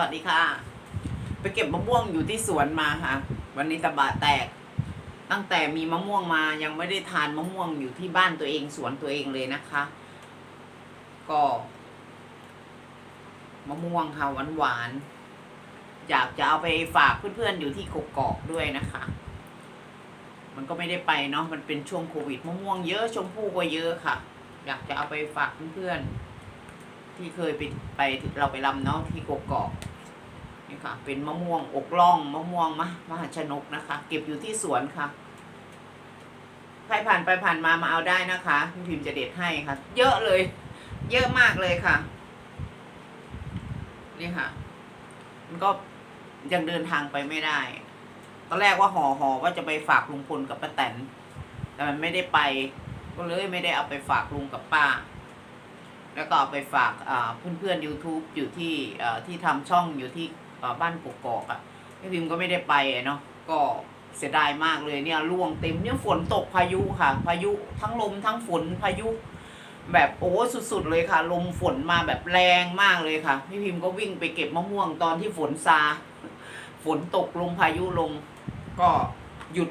วัสดีค่ะ ไปเก็บมะม่วงอยู่ที่สวนมาค่ะ วันนี้ตะบะแตก ตั้งแต่มีมะม่วงมายังไม่ได้ทานมะม่วงอยู่ที่บ้านตัวเองสวนตัวเองเลยนะคะ ก็มะม่วงค่ะหวานหวานอยากจะเอาไปฝากเพื่อนๆอยู่ที่กกอกด้วยนะคะ มันก็ไม่ได้ไปเนาะมันเป็นช่วงโควิดมะม่วงเยอะชมพู่ก็เยอะค่ะ อยากจะเอาไปฝากเพื่อนๆที่เคยไปไปเราไปลำเนาะที่กกอก นี่ค่ะ เป็นมะม่วงอกล่องมะม่วงมะมหาชนกนะคะ เก็บอยู่ที่สวนค่ะใครผ่านไปผ่านมามาเอาได้นะคะพี่พิมพ์จะเด็ดให้ค่ะ เยอะเลย เยอะมากเลยค่ะ นี่ค่ะ มันก็ยังเดินทางไปไม่ได้ตอนแรกว่าห่อห่อว่าจะไปฝากลุงพลกับป้าแตนแต่มันไม่ได้ไป ก็เลยไม่ได้เอาไปฝากลุงกับป้า แล้วก็เอาไปฝากอ่าเพื่อนๆ YouTube อยู่ที่ที่ทำช่องอยู่ที่ บ้านกกอกอะ่ะพี่พิมก็ไม่ได้ไปเนาะก็เสียดายมากเลยเนี่ยร่วงเต็มเนี่ยฝนตกพายุค่ะ พายุทั้งลมทั้งฝนพายุ แบบโอ้สุดๆเลยค่ะ ลมฝนมาแบบแรงมากเลยค่ะ พี่พิมก็วิ่งไปเก็บมะม่วงตอนที่ฝนซา ฝนตกลงพายุลง ก็หยุด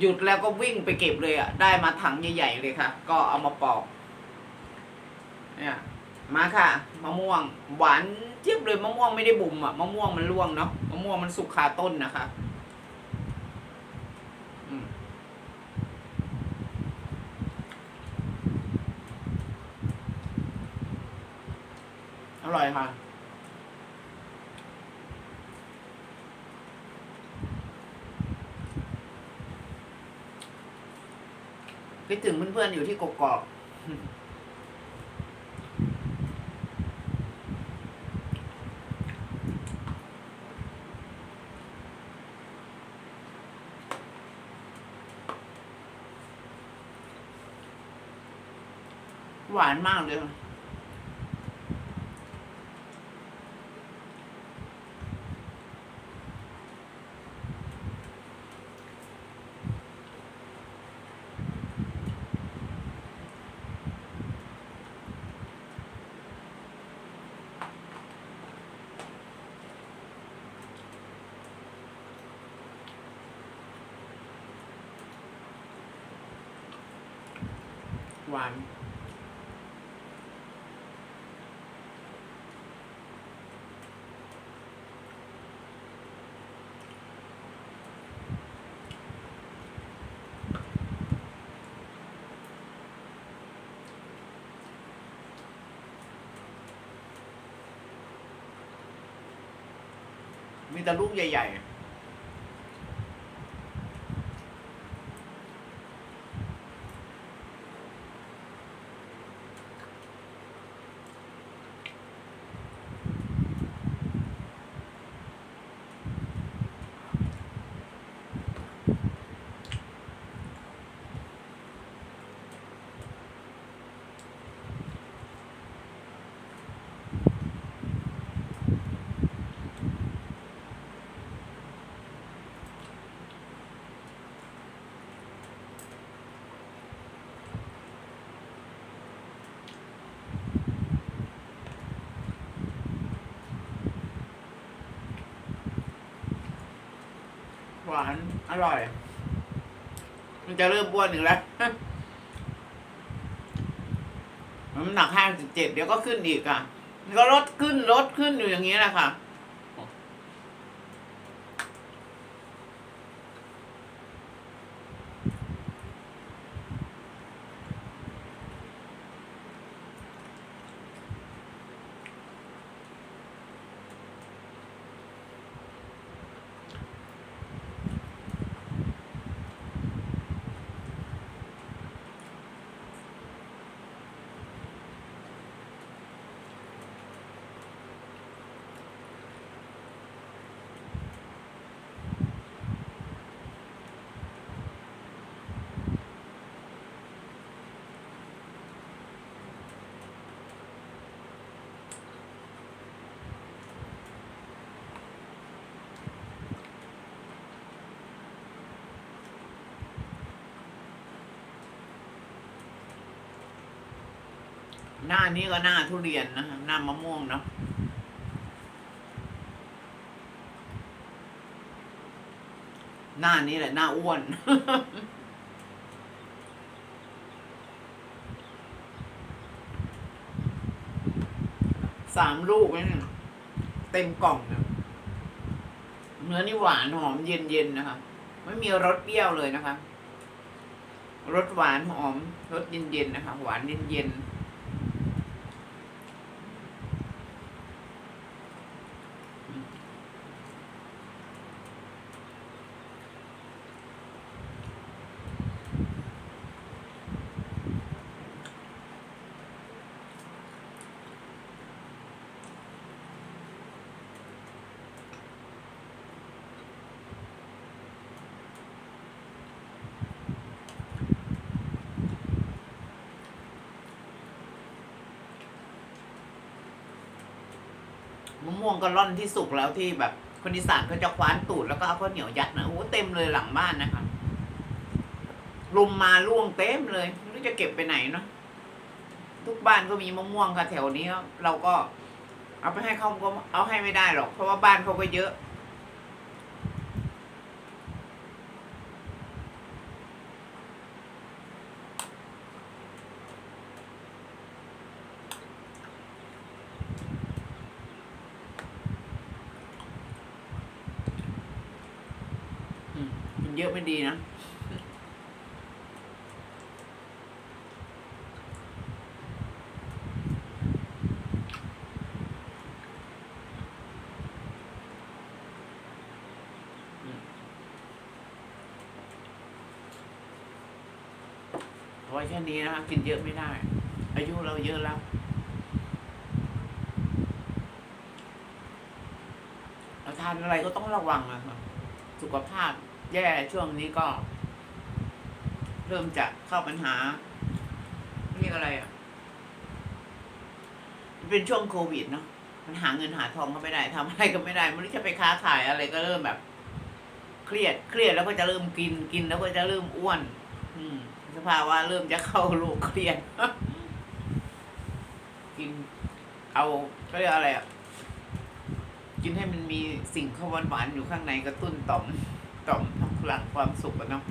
หยุดแล้วก็วิ่งไปเก็บเลยอะ ได้มาถังใหญ่ๆเลยค่ะ ก็เอามาปอกเนี่ยมาค่ะมะม่วงหวาน เจี๊ยบเลยมะม่วงไม่ได้บุ่มอะมะม่วงมันร่วงเนาะมะม่วงมันสุกคาต้นนะคะอร่อยค่ะคิดถึงเพื่อนๆอยู่ที่กกอก หวานมากเลยหวาน มีแต่ลูกใหญ่ ๆ หวาน อร่อย มันจะเริ่มบ้วนอีกแล้ว น้ำหนักห้าสิบเจ็ดเดี๋ยวก็ขึ้นอีกอะ มันก็ลดขึ้นลดขึ้นอยู่อย่างนี้แหละค่ะ หน้านี้ก็หน้าทุเรียนนะหน้ามะม่วงเนาะหน้านี้แหละหน้าอ้วน สามลูกนี่เต็มกล่องเนี่ยเนื้อนี่หวานหอมเย็นๆนะคะ ไม่มีรสเปรี้ยวเลยนะคะรสหวานหอมรสเย็นๆนะคะ หวานเย็นๆ ม่วงก็ร่อนที่สุกแล้วที่แบบ คนอีสานเขาจะคว้านตูดแล้วก็เอาข้าวเหนียวยัดนะโอ้เต็มเลยหลังบ้านนะคะลุมมาล่วงเต็มเลยไม่รู้จะเก็บไปไหนเนาะทุกบ้านก็มีมะม่วงค่ะแถวนี้เราก็เอาไปให้เขาก็เอาให้ไม่ได้หรอก เพราะว่าบ้านเขาก็เยอะ เยอะไม่ดีนะเอาไว้แค่นี้นะคะกินเยอะไม่ได้ อายุเราเยอะแล้ว เราทานอะไรก็ต้องระวังนะครับสุขภาพ แย่ช่วงนี้ก็ เริ่มจะเข้าปัญหาเรียกอะไรอะเป็นช่วงโควิดเนาะมันหาเงินหาทองก็ไม่ได้ทำอะไรก็ไม่ได้ไม่รู้จะไปค้าขายอะไรก็เริ่มแบบ เครียดเครียดแล้วก็จะเริ่มกินกินแล้วก็จะเริ่มอ้วน อืมสภาวะเริ่มจะเข้าโรคเครียดกิน เอาก็เรียกอะไรอะกินให้มันมีสิ่งข้าวหวานอยู่ข้างในกระตุ้นต่อมต่อม ความสุขอะเนาะ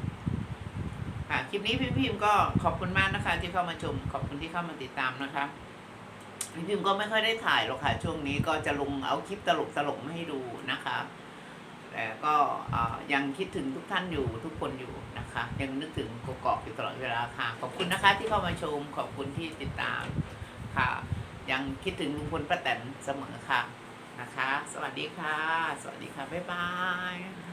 ค่ะคลิปนี้พี่พิมก็ขอบคุณมากนะคะ ที่เข้ามาชม ขอบคุณที่เข้ามาติดตามนะคะพี่พิมก็ไม่ค่อยได้ถ่ายหรอกค่ะช่วงนี้ก็จะลงเอาคลิปตลกตลกมาให้ดูนะคะแต่ก็ยังคิดถึงทุกท่านอยู่ทุกคนอยู่นะคะ ยังนึกถึงกกอกอยู่ตลอดเวลาค่ะ ขอบคุณนะคะที่เข้ามาชม ขอบคุณที่ติดตามค่ะ ยังคิดถึงลุงพลป้าแตนเสมอค่ะนะคะ สวัสดีค่ะ สวัสดีค่ะ บ๊ายบาย